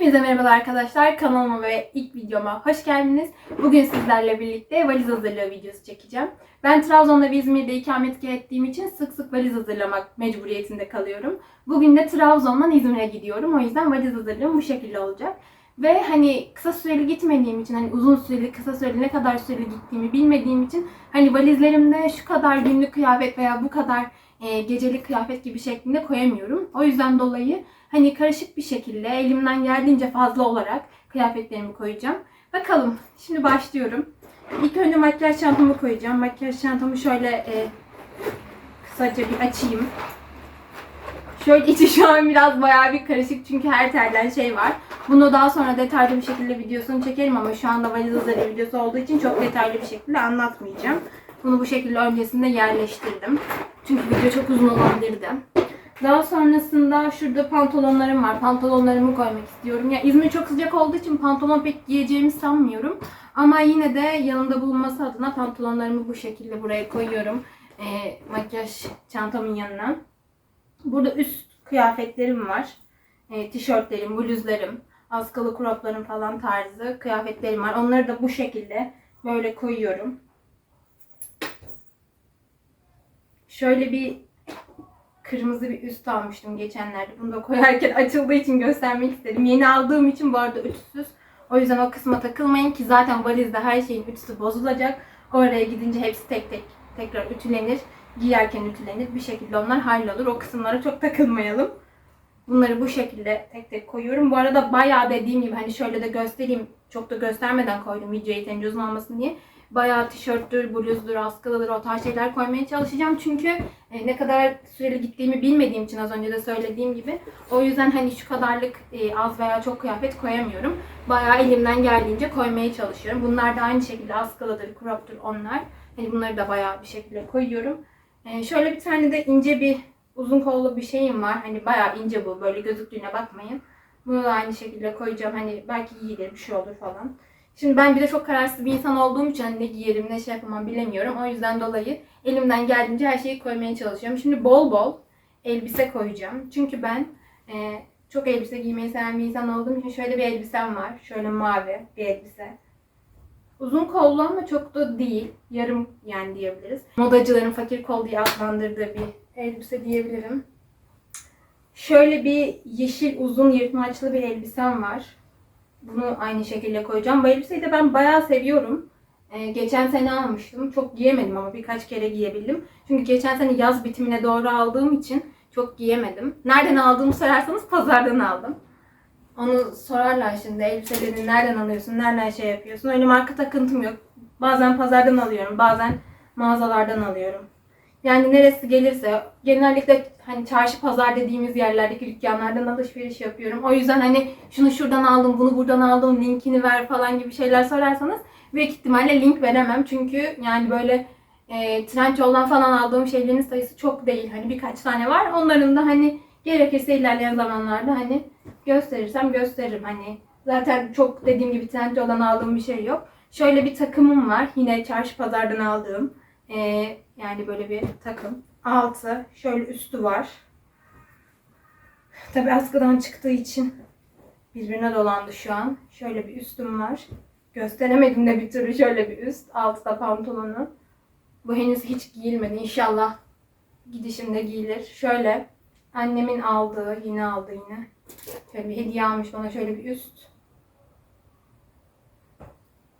Hepinize merhabalar arkadaşlar. Kanalıma ve ilk videoma hoş geldiniz. Bugün sizlerle birlikte valiz hazırlığı videosu çekeceğim. Ben Trabzon'da ve İzmir'de ikamet ettiğim için sık sık valiz hazırlamak mecburiyetinde kalıyorum. Bugün de Trabzon'dan İzmir'e gidiyorum. O yüzden valiz hazırlığım bu şekilde olacak. Ve hani kısa süreli gitmediğim için hani uzun süreli kısa süreli ne kadar süreli gittiğimi bilmediğim için hani valizlerimde şu kadar günlük kıyafet veya bu kadar e, gecelik kıyafet gibi şeklinde koyamıyorum. O yüzden dolayı hani karışık bir şekilde elimden geldiğince fazla olarak kıyafetlerimi koyacağım. Bakalım şimdi başlıyorum. İlk önce makyaj çantamı koyacağım. Makyaj çantamı şöyle e, kısaca bir açayım. Şöyle içi şu an biraz bayağı bir karışık çünkü her telden şey var. Bunu daha sonra detaylı bir şekilde videosunu çekerim ama şu anda valiz hazırlığı videosu olduğu için çok detaylı bir şekilde anlatmayacağım. Bunu bu şekilde öncesinde yerleştirdim. Çünkü video çok uzun olabilirdi. Daha sonrasında şurada pantolonlarım var. Pantolonlarımı koymak istiyorum. Ya İzmir çok sıcak olduğu için pantolon pek giyeceğimi sanmıyorum. Ama yine de yanımda bulunması adına pantolonlarımı bu şekilde buraya koyuyorum. Ee, makyaj çantamın yanına. Burada üst kıyafetlerim var. E, tişörtlerim, bluzlarım, askılı croplarım falan tarzı kıyafetlerim var. Onları da bu şekilde böyle koyuyorum. Şöyle bir kırmızı bir üst almıştım geçenlerde. Bunu da koyarken açıldığı için göstermek istedim. Yeni aldığım için bu arada ütüsüz. O yüzden o kısma takılmayın ki zaten valizde her şeyin ütüsü bozulacak. Oraya gidince hepsi tek tek tekrar ütülenir. Giyerken ütülenir. Bir şekilde onlar hallolur. O kısımlara çok takılmayalım. Bunları bu şekilde tek tek koyuyorum. Bu arada bayağı dediğim gibi hani şöyle de göstereyim. Çok da göstermeden koydum video yeterince uzun olmasın diye. Bayağı tişörttür, bluzdur, askılıdır o tarz şeyler koymaya çalışacağım. Çünkü e, ne kadar süreli gittiğimi bilmediğim için az önce de söylediğim gibi. O yüzden hani şu kadarlık e, az veya çok kıyafet koyamıyorum. Bayağı elimden geldiğince koymaya çalışıyorum. Bunlar da aynı şekilde askılıdır, crop'tur onlar. Hani bunları da bayağı bir şekilde koyuyorum. E, şöyle bir tane de ince bir uzun kollu bir şeyim var. Hani bayağı ince bu. Böyle gözüktüğüne bakmayın. Bunu da aynı şekilde koyacağım. Hani belki giyilir bir şey olur falan. Şimdi ben bir de çok kararsız bir insan olduğum için hani ne giyerim ne şey yapamam bilemiyorum. O yüzden dolayı elimden geldiğince her şeyi koymaya çalışıyorum. Şimdi bol bol elbise koyacağım. Çünkü ben e, çok elbise giymeyi seven bir insan olduğum için şöyle bir elbisem var. Şöyle mavi bir elbise. Uzun kollu ama çok da değil. Yarım yani diyebiliriz. Modacıların fakir kol diye adlandırdığı bir elbise diyebilirim. Şöyle bir yeşil uzun yırtmaçlı bir elbisem var. Bunu aynı şekilde koyacağım. Bu elbiseyi de ben bayağı seviyorum. Ee, geçen sene almıştım. Çok giyemedim ama birkaç kere giyebildim. Çünkü geçen sene yaz bitimine doğru aldığım için çok giyemedim. Nereden aldığımı sorarsanız pazardan aldım. Onu sorarlar şimdi elbiselerini nereden alıyorsun, nereden şey yapıyorsun. Öyle marka takıntım yok. Bazen pazardan alıyorum, bazen mağazalardan alıyorum. Yani neresi gelirse genellikle hani çarşı pazar dediğimiz yerlerdeki dükkanlardan alışveriş yapıyorum. O yüzden hani şunu şuradan aldım, bunu buradan aldım, linkini ver falan gibi şeyler sorarsanız büyük ihtimalle link veremem. Çünkü yani böyle e, Trendyol'dan falan aldığım şeylerin sayısı çok değil. Hani birkaç tane var. Onların da hani gerekirse ilerleyen zamanlarda hani gösterirsem gösteririm. Hani zaten çok dediğim gibi Trendyol'dan aldığım bir şey yok. Şöyle bir takımım var. Yine çarşı pazardan aldığım. Ee, yani böyle bir takım. Altı, şöyle üstü var. Tabi askıdan çıktığı için birbirine dolandı şu an. Şöyle bir üstüm var. Gösteremedim de bir türlü şöyle bir üst. Altı da pantolonu. Bu henüz hiç giyilmedi. İnşallah gidişimde giyilir. Şöyle annemin aldığı, yine aldı yine. Şöyle bir hediye almış bana şöyle bir üst.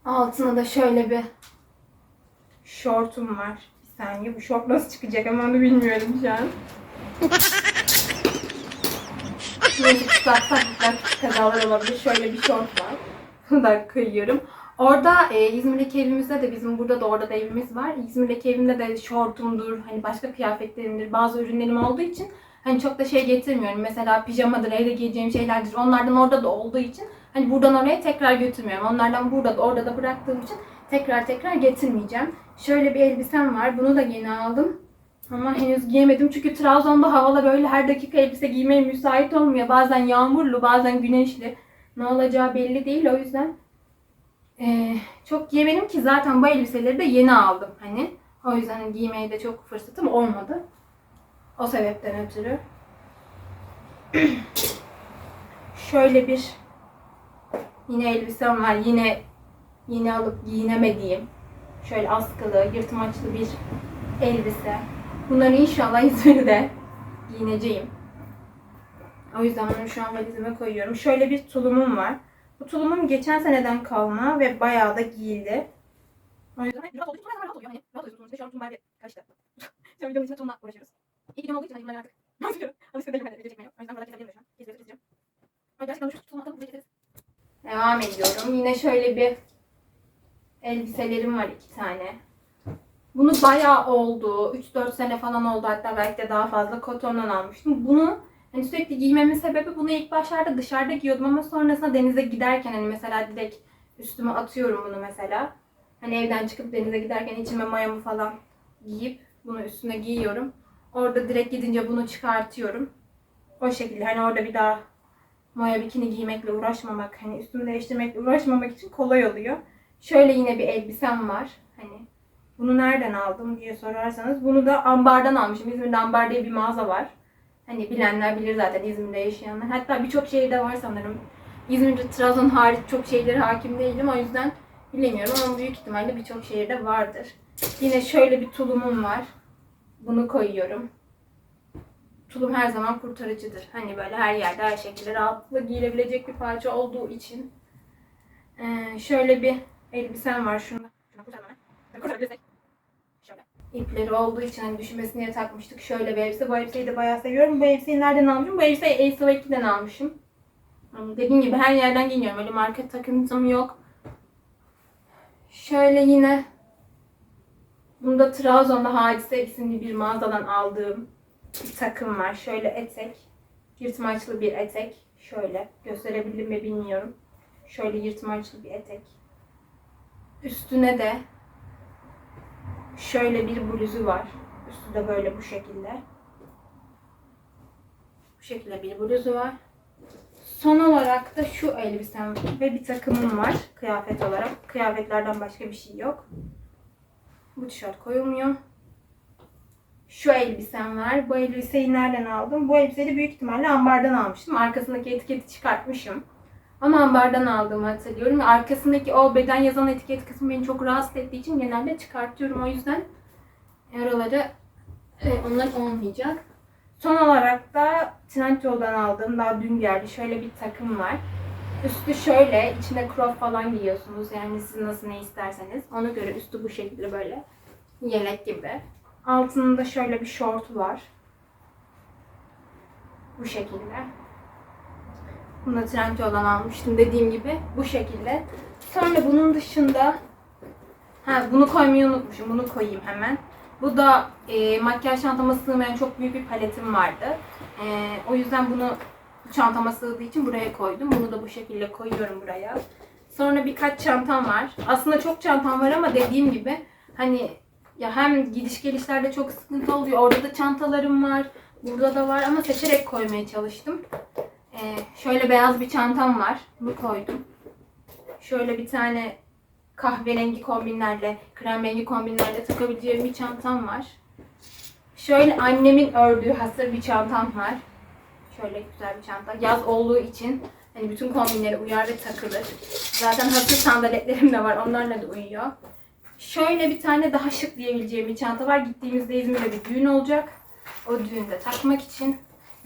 Altına da şöyle bir şortum var. Saniye bu şort nasıl çıkacak ama onu bilmiyorum şu an. Neyse çıkartsak biraz kazalar olabilir. Şöyle bir şort var. Bunu da kıyıyorum. Orada e, İzmir'deki evimizde de bizim burada da orada da evimiz var. İzmir'deki evimde de şortumdur, hani başka kıyafetlerimdir, bazı ürünlerim olduğu için hani çok da şey getirmiyorum. Mesela pijamadır, evde giyeceğim şeylerdir. Onlardan orada da olduğu için hani buradan oraya tekrar götürmüyorum. Onlardan burada da orada da bıraktığım için tekrar tekrar getirmeyeceğim. Şöyle bir elbisem var. Bunu da yeni aldım. Ama henüz giyemedim çünkü Trabzon'da havalar öyle her dakika elbise giymeye müsait olmuyor. Bazen yağmurlu, bazen güneşli. Ne olacağı belli değil o yüzden ee, çok giyemedim ki zaten bu elbiseleri de yeni aldım hani. O yüzden hani giymeye de çok fırsatım olmadı. O sebepten ötürü. Şöyle bir Yine elbisem var. Yine yine alıp giyinemediğim şöyle askılı, yırtmaçlı bir elbise. Bunları inşallah İzmir'de giyineceğim. O yüzden bunu şu an valizime koyuyorum. Şöyle bir tulumum var. Bu tulumum geçen seneden kalma ve bayağı da giyildi. O yüzden rahat olduğu için rahat oluyor. Hani rahat oluyorsunuz. Sonuçta Şu an bayağı bir kaçtı. Şu an videonun içinde tulumla uğraşıyoruz. İyi videom olduğu için hani bunları artık anlatıyorum. Alışkın değilim hani video çekmeye. O yüzden burada kesebilirim şu an. Kesebilirim, keseceğim. Ama gerçekten şu tulumla da keseriz. Devam ediyorum. Yine şöyle bir elbiselerim var iki tane. Bunu bayağı oldu. 3-4 sene falan oldu hatta belki de daha fazla kotondan almıştım. Bunu hani sürekli giymemin sebebi bunu ilk başlarda dışarıda giyiyordum ama sonrasında denize giderken hani mesela direkt üstüme atıyorum bunu mesela. Hani evden çıkıp denize giderken içime mayamı falan giyip bunu üstüne giyiyorum. Orada direkt gidince bunu çıkartıyorum. O şekilde hani orada bir daha maya bikini giymekle uğraşmamak, hani üstümü değiştirmekle uğraşmamak için kolay oluyor. Şöyle yine bir elbisem var. Hani bunu nereden aldım diye sorarsanız bunu da ambardan almışım. İzmir'de ambar diye bir mağaza var. Hani bilenler bilir zaten İzmir'de yaşayanlar. Hatta birçok şehirde var sanırım. İzmir'de Trabzon hariç çok şehirlere hakim değilim. O yüzden bilemiyorum ama büyük ihtimalle birçok şehirde vardır. Yine şöyle bir tulumum var. Bunu koyuyorum. Tulum her zaman kurtarıcıdır. Hani böyle her yerde her şekilde rahatlıkla giyilebilecek bir parça olduğu için. Ee, şöyle bir elbisem var. Şunu. Şöyle. İpleri olduğu için hani düşmesin diye takmıştık. Şöyle bir elbise. Bu elbiseyi de bayağı seviyorum. Bu elbiseyi nereden almışım? Bu elbiseyi Ace almışım. Hmm, Dediğim gibi her yerden giyiniyorum. Öyle market takıntım yok. Şöyle yine Bunda Trabzon'da Hadise isimli bir mağazadan aldığım bir takım var. Şöyle etek. Yırtmaçlı bir etek. Şöyle. Gösterebildim mi bilmiyorum. Şöyle yırtmaçlı bir etek. Üstüne de şöyle bir bluzu var. Üstü de böyle bu şekilde. Bu şekilde bir bluzu var. Son olarak da şu elbisem ve bir takımım var kıyafet olarak. Kıyafetlerden başka bir şey yok. Bu tişört koyulmuyor. Şu elbisem var. Bu elbiseyi nereden aldım? Bu elbiseyi büyük ihtimalle ambardan almıştım. Arkasındaki etiketi çıkartmışım. Ama ambardan aldığımı hatırlıyorum. Ve arkasındaki o beden yazan etiket kısmı beni çok rahatsız ettiği için genelde çıkartıyorum. O yüzden oraları e, onlar olmayacak. Son olarak da Trendyol'dan aldığım daha dün geldi. Şöyle bir takım var. Üstü şöyle, içinde crop falan giyiyorsunuz. Yani siz nasıl ne isterseniz. Ona göre üstü bu şekilde böyle yelek gibi. Altında şöyle bir şort var. Bu şekilde. Bunu da Trendyol'dan almıştım dediğim gibi. Bu şekilde. Sonra bunun dışında ha bunu koymayı unutmuşum. Bunu koyayım hemen. Bu da e, makyaj çantama sığmayan çok büyük bir paletim vardı. E, o yüzden bunu bu çantama sığdığı için buraya koydum. Bunu da bu şekilde koyuyorum buraya. Sonra birkaç çantam var. Aslında çok çantam var ama dediğim gibi hani ya hem gidiş gelişlerde çok sıkıntı oluyor. Orada da çantalarım var. Burada da var ama seçerek koymaya çalıştım. Ee, şöyle beyaz bir çantam var. Bunu koydum. Şöyle bir tane kahverengi kombinlerle, krem rengi kombinlerle takabileceğim bir çantam var. Şöyle annemin ördüğü hasır bir çantam var. Şöyle güzel bir çanta. Yaz olduğu için hani bütün kombinlere uyar ve takılır. Zaten hasır sandaletlerim de var. Onlarla da uyuyor. Şöyle bir tane daha şık diyebileceğim bir çanta var. Gittiğimizde İzmir'de bir düğün olacak. O düğünde takmak için.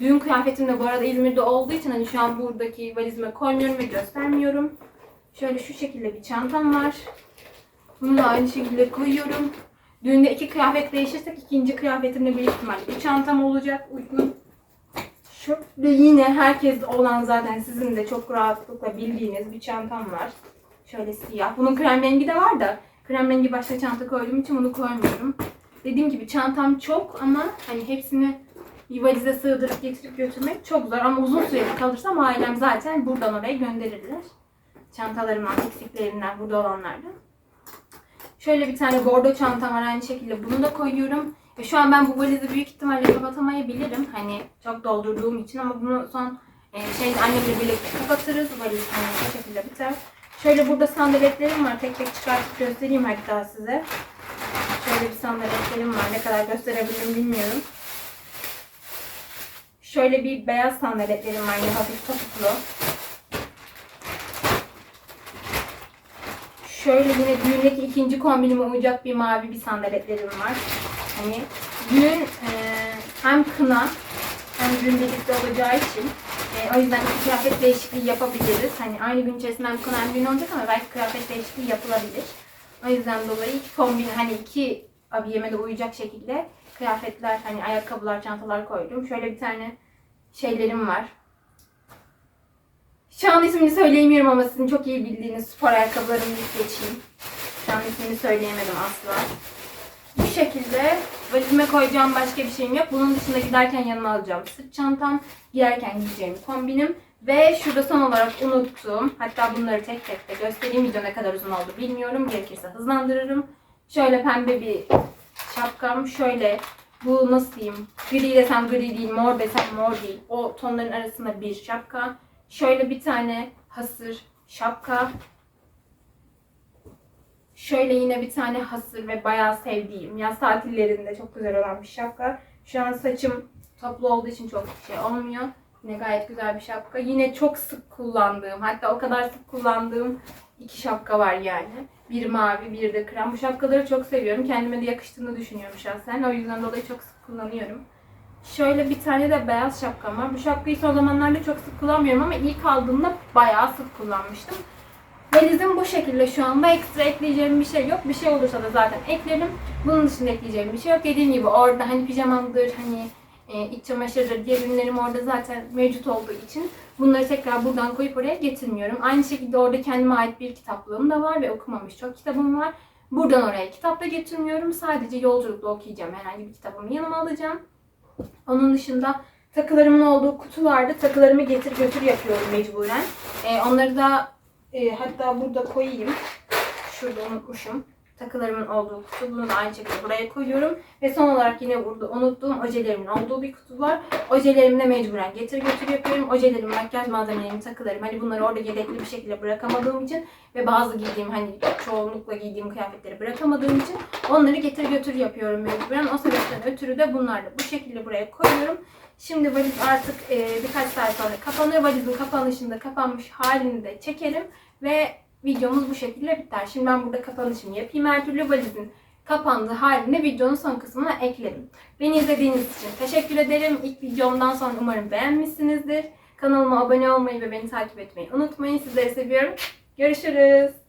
Düğün kıyafetim de bu arada İzmir'de olduğu için hani şu an buradaki valizime koymuyorum ve göstermiyorum. Şöyle şu şekilde bir çantam var. Bunu da aynı şekilde koyuyorum. Düğünde iki kıyafet değişirsek ikinci kıyafetimde büyük ihtimalle bir çantam olacak uygun. Şöyle yine herkes olan zaten sizin de çok rahatlıkla bildiğiniz bir çantam var. Şöyle siyah. Bunun krem rengi de var da krem rengi başka çanta koyduğum için bunu koymuyorum. Dediğim gibi çantam çok ama hani hepsini valize sığdırıp getirip götürmek çok zor ama uzun süre kalırsam ailem zaten buradan oraya gönderirler. Çantalarımdan, eksiklerimden, burada olanlardan. Şöyle bir tane bordo çantam var aynı şekilde bunu da koyuyorum. Ve şu an ben bu valizi büyük ihtimalle kapatamayabilirim. Hani çok doldurduğum için ama bunu son e, şey annemle birlikte kapatırız. Valiz hani bu şekilde biter. Şöyle burada sandaletlerim var. Tek tek çıkartıp göstereyim hatta size. Şöyle bir sandaletlerim var. Ne kadar gösterebilirim bilmiyorum. Şöyle bir beyaz sandaletlerim var yine hafif topuklu. Şöyle yine düğündeki ikinci kombinime uyacak bir mavi bir sandaletlerim var. Hani düğün e, hem kına hem düğün birlikte olacağı için e, o yüzden kıyafet değişikliği yapabiliriz. Hani aynı gün içerisinde hem kına hem düğün olacak ama belki kıyafet değişikliği yapılabilir. O yüzden dolayı iki kombin hani iki abiyeme de uyacak şekilde kıyafetler hani ayakkabılar, çantalar koydum. Şöyle bir tane şeylerim var. Şu an ismini söyleyemiyorum ama sizin çok iyi bildiğiniz spor ayakkabılarımı geçeyim. Şu an ismini söyleyemedim asla. Bu şekilde valizime koyacağım başka bir şeyim yok. Bunun dışında giderken yanıma alacağım sırt çantam, giyerken giyeceğim kombinim ve şurada son olarak unuttuğum, hatta bunları tek tek de göstereyim video ne kadar uzun oldu bilmiyorum. Gerekirse hızlandırırım. Şöyle pembe bir şapkam, şöyle bu nasıl diyeyim, gri desem gri değil, mor desem mor değil. O tonların arasında bir şapka. Şöyle bir tane hasır şapka. Şöyle yine bir tane hasır ve bayağı sevdiğim yaz tatillerinde çok güzel olan bir şapka. Şu an saçım toplu olduğu için çok şey olmuyor. Yine gayet güzel bir şapka. Yine çok sık kullandığım, hatta o kadar sık kullandığım iki şapka var yani. Bir mavi, bir de krem. Bu şapkaları çok seviyorum. Kendime de yakıştığını düşünüyorum şahsen. O yüzden dolayı çok sık kullanıyorum. Şöyle bir tane de beyaz şapkam var. Bu şapkayı son zamanlarda çok sık kullanmıyorum ama ilk aldığımda bayağı sık kullanmıştım. Valizim bu şekilde şu anda. Ekstra ekleyeceğim bir şey yok. Bir şey olursa da zaten eklerim. Bunun dışında ekleyeceğim bir şey yok. Dediğim gibi orada hani pijamamdır, hani e, iç çamaşırdır, diğer ürünlerim orada zaten mevcut olduğu için bunları tekrar buradan koyup oraya getirmiyorum. Aynı şekilde orada kendime ait bir kitaplığım da var ve okumamış çok kitabım var. Buradan oraya kitap da getirmiyorum. Sadece yolculukta okuyacağım. Herhangi bir kitabımı yanıma alacağım. Onun dışında takılarımın olduğu kutularda takılarımı getir götür yapıyorum mecburen. Ee, onları da e, hatta burada koyayım. Şurada unutmuşum. Takılarımın olduğu kutu. Bunu da aynı şekilde buraya koyuyorum. Ve son olarak yine burada unuttuğum ojelerimin olduğu bir kutu var. Ojelerimi de mecburen getir götür yapıyorum. Ojelerim, makyaj malzemelerimi, takılarım. Hani bunları orada yedekli bir şekilde bırakamadığım için ve bazı giydiğim hani çoğunlukla giydiğim kıyafetleri bırakamadığım için onları getir götür yapıyorum mecburen. O sebepten ötürü de bunları da bu şekilde buraya koyuyorum. Şimdi valiz artık e, birkaç saat sonra kapanır. Valizin kapanışında kapanmış halini de çekerim ve videomuz bu şekilde biter. Şimdi ben burada kapanışımı yapayım. Her türlü valizin kapandığı halini videonun son kısmına ekledim. Beni izlediğiniz için teşekkür ederim. İlk videomdan sonra umarım beğenmişsinizdir. Kanalıma abone olmayı ve beni takip etmeyi unutmayın. Sizleri seviyorum. Görüşürüz.